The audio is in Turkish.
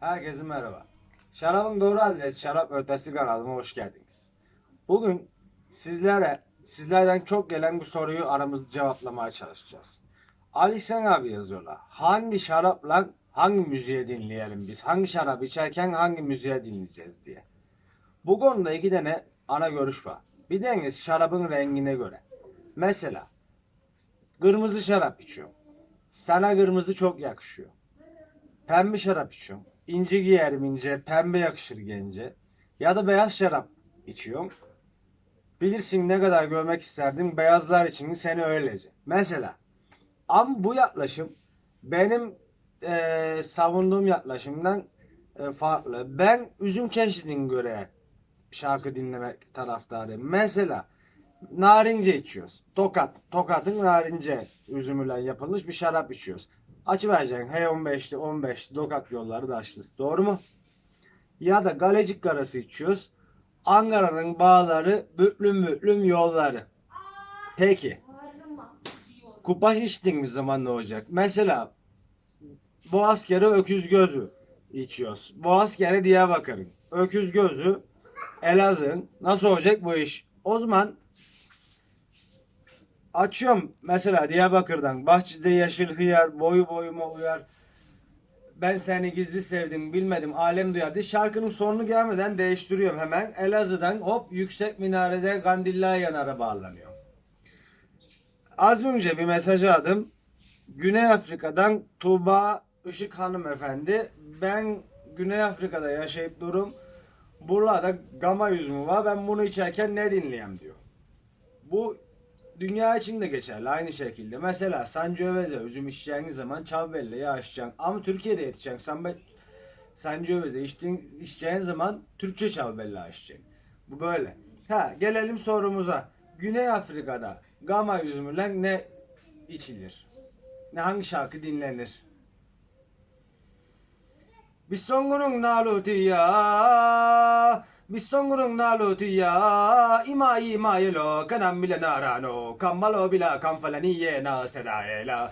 Herkese merhaba. Şarabın doğru adresi Şarap Ötesi kanalıma hoş geldiniz. Bugün sizlere sizlerden çok gelen bir soruyu aramızda cevaplamaya çalışacağız. Ali Şen abi yazıyorlar. Hangi şarapla hangi müziğe dinleyelim biz? Hangi şarap içerken hangi müziğe dinleyeceğiz diye. Bu konuda iki tane ana görüş var. Bir tanesi şarabın rengine göre. Mesela kırmızı şarap içiyorum. Sana kırmızı çok yakışıyor. Pembe şarap içiyorum. İnce giyerim ince, pembe yakışır gence. Ya da beyaz şarap içiyorum. Bilirsin ne kadar görmek isterdim beyazlar için seni öylece. Mesela ama bu yaklaşım benim eee, savunduğum yaklaşımdan e, farklı. Ben üzüm çeşidine göre şarkı dinlemek taraftarıyım. Mesela narince içiyoruz. Tokat. Tokat'ın narince üzümüyle yapılmış bir şarap içiyoruz. Açıvereceksin H15'li 15'li Tokat yolları daşlı. Doğru mu? Ya da Galecik karası içiyoruz. Ankara'nın bağları büklüm büklüm yolları. Peki. Kupaş içtiğimiz zaman ne olacak? Mesela Boğaz kere öküz gözü içiyoruz. Boğaz kere Diyarbakır'ın. Öküz gözü Elazığ'ın. Nasıl olacak bu iş? O zaman açıyorum mesela Diyarbakır'dan. Bahçede yeşil hıyar, boyu boyuma uyar. Ben seni gizli sevdim, bilmedim, alem duyar diye şarkının sonunu gelmeden değiştiriyorum hemen. Elazığ'dan hop yüksek minarede kandiller yanara bağlanıyor. Az önce bir mesaj aldım. Güney Afrika'dan Tuğba Işık hanımefendi. Ben Güney Afrika'da yaşayıp durum. Burada gama üzümü var. Ben bunu içerken ne dinleyeyim diyor. Bu dünya için de geçerli aynı şekilde. Mesela Sangiovese üzüm içeceğiniz zaman Çavbelle'yi açacaksın. Ama Türkiye'de yetişeceksin. Sanbe Sangiovese içtiğin, içeceğin zaman Türkçe Çavbelle açacaksın. Bu böyle. Ha gelelim sorumuza. Güney Afrika'da gama üzümüyle ne içilir? Ne hangi şarkı dinlenir? Bisongurung nalutiya Bisongurung nalutiya Ima ima yelo kanam bila narano Kamalo bila kamfalaniye na seraela